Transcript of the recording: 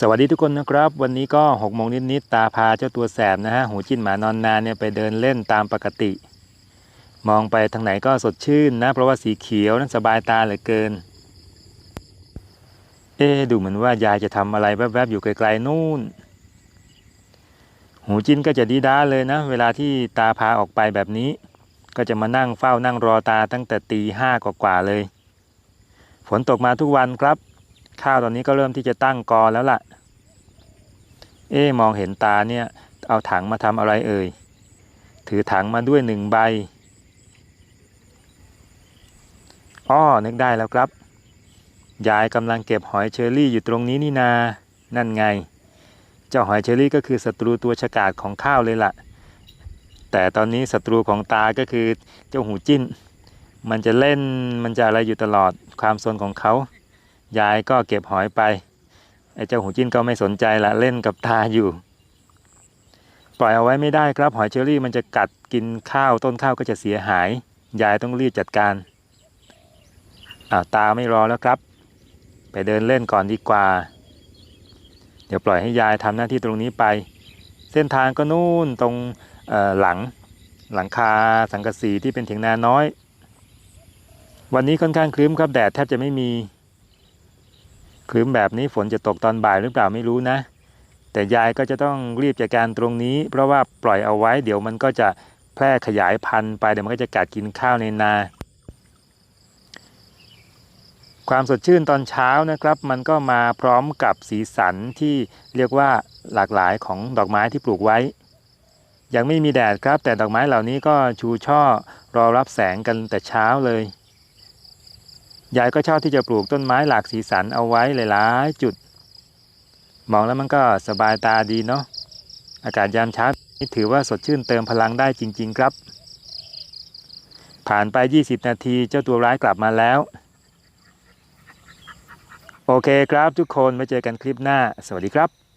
สวัสดีทุกคนนะครับ วันนี้ก็หกโมงนิดๆตาพาเจ้าตัวแสบนะฮะหูจิ้นหมานอนนานเนี่ยไปเดินเล่นตามปกติ มองไปทางไหนก็สดชื่นนะเพราะว่าสีเขียวนั้นสบายตาเหลือเกิน เอ๊ดูเหมือนว่ายายจะทำอะไรแวบๆอยู่ไกลๆนู่น หูจิ้นก็จะดีด้าเลยนะ เวลาที่ตาพาออกไปแบบนี้ ก็จะมานั่งเฝ้านั่งรอตาตั้งแต่ตีห้ากว่าๆเลย ฝนตกมาทุกวันครับ ข้าวตอนนี้ก็เริ่มที่จะตั้งกอแล้วล่ะ เอ๊ะมองเห็นตาเนี่ย เอาถังมาทำอะไรเอ่ย ถือถังมาด้วยหนึ่งใบ อ้อ นึกได้แล้วครับ ยายกำลังเก็บหอยเชอรี่อยู่ตรงนี้นี่นา นั่นไง เจ้าหอยเชอรี่ก็คือศัตรูตัวฉกาจของข้าวเลยล่ะ แต่ตอนนี้ศัตรูของตาก็คือเจ้าหูจิ้น มันจะเล่น มันจะอะไรอยู่ตลอด ความสนของเขา ยายก็เก็บหอยไป ไอ้เจ้าหูจิ้นก็ไม่สนใจละเล่นกับตาอยู่ ปล่อยเอาไว้ไม่ได้ครับหอยเชอรี่มันจะกัดกินข้าวต้นข้าวก็จะเสียหาย ยายต้องรีบจัดการอ้าวตาไม่รอแล้วครับ ไปเดินเล่นก่อนดีกว่า เดี๋ยวปล่อยให้ยายทำหน้าที่ตรงนี้ไป เส้นทางก็นู่นตรงหลังหลังคาสังกะสีที่เป็นเถียงนาน้อย วันนี้ค่อนข้างครึ้มครับแดดแทบจะไม่มี ครึ้มแบบนี้ฝนจะตกตอนบ่ายหรือเปล่าไม่รู้นะ แต่ยายก็จะต้องรีบจัดการตรงนี้ เพราะว่าปล่อยเอาไว้ เดี๋ยวมันก็จะแพร่ขยายพันธุ์ไปเดี๋ยวมันก็จะกัดกินข้าวในนา ความสดชื่นตอนเช้านะครับ มันก็มาพร้อมกับสีสันที่เรียกว่าหลากหลายของดอกไม้ที่ปลูกไว้ ยังไม่มีแดดครับ แต่ดอกไม้เหล่านี้ก็ชูช่อรอรับแสงกันแต่เช้าเลย ยายก็ชอบที่จะปลูกต้นไม้หลากสีสันเอาไว้หลายๆจุด มองแล้วมันก็สบายตาดีเนาะอากาศยามเช้านี่ถือว่าสดชื่นเติมพลังได้จริง ๆ ครับ ผ่านไป 20 นาทีเจ้าตัวร้ายกลับมาแล้ว โอเคครับทุกคนไว้เจอกันคลิปหน้า สวัสดีครับ